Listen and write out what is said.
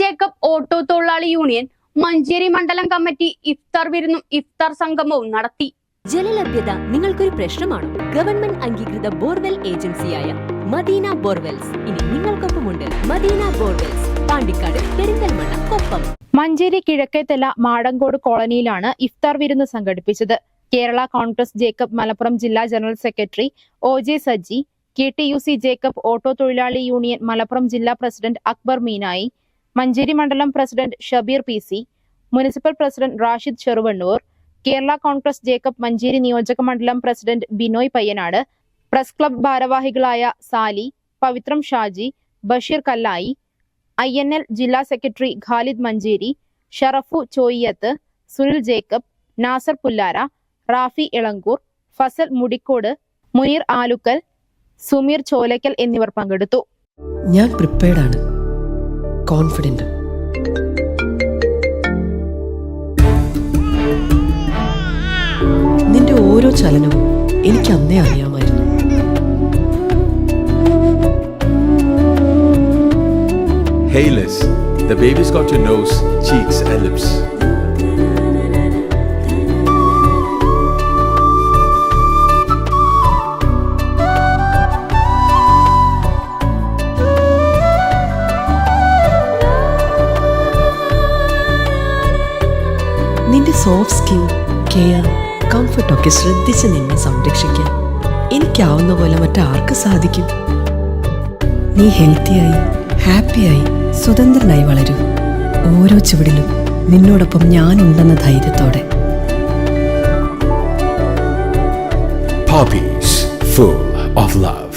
Jacob auto തൊഴിലാളി union Manjeri മണ്ഡലം committee ഇഫ്താർ വിരുന്നും ഇഫ്താർ സംഗമവും നടത്തി. ജലലഭ്യത നിങ്ങൾക്കൊരു പ്രശ്നമാണോ? ഗവൺമെന്റ് അംഗീകൃത ബോർവെൽ ഏജൻസിയായ മദീന ബോർവെൽസ്. ഇനി നിങ്ങൾക്കൊപ്പമുണ്ട് മദീന ബോർവെൽസ് പാണ്ടിക്കാട് പെരിന്തൽമണ്ണ കൊപ്പം. മഞ്ചേരി കിഴക്കേത്തല മാടങ്കോട് കോളനിയിലാണ് ഇഫ്താർ വിരുന്ന് സംഘടിപ്പിച്ചത്. കേരള കോൺഗ്രസ് ജേക്കബ് മലപ്പുറം ജില്ലാ general secretary O J Saji K T U C Jacob auto തൊഴിലാളി യൂണിയൻ മലപ്പുറം ജില്ലാ പ്രസിഡന്റ് അക്ബർ മീനായി മഞ്ചേരി മണ്ഡലം president Shabeer P C municipal president Rashid Cheruvannur Kerala Congress Jacob Manjeri നിയോജക മണ്ഡലം president Binoy Payyanad press club ഭാരവാഹികളായ Sali Pavithram Shaji Basheer Kallayi I N L ജില്ലാ secretary Khalid Manjeri Sharafu Choyyath Sunil Jacob Nasar Pullara Rafi Elankur Fasal Mudikkode Muneer Alukkal Sumeer Cholakkal എന്നിവർ പങ്കെടുത്തു. ഞാൻ പ്രിപ്പയർഡ് ആണ്. കോൺഫിഡന്റ് നിന്റെ ഓരോ ചലനവും എനിക്ക് അന്നേ അറിയാമായിരുന്നു Hayless, the baby's got your nose, cheeks, and lips. നിന്റെ സോഫ്റ്റ് സ്കിൻ കെയർ കംഫർട്ടൊക്കെ ശ്രദ്ധിച്ച് നിന്നെ സംരക്ഷിക്കാൻ എനിക്കാവുന്ന പോലെ മറ്റാർക്ക് സാധിക്കും? നീ ഹെൽത്തിയായി ഹാപ്പിയായി സ്വതന്ത്രനായി വളരൂ. ഓരോ ചുവടിലും നിന്നോടൊപ്പം ഞാനുണ്ടെന്ന ധൈര്യത്തോടെ. Of love.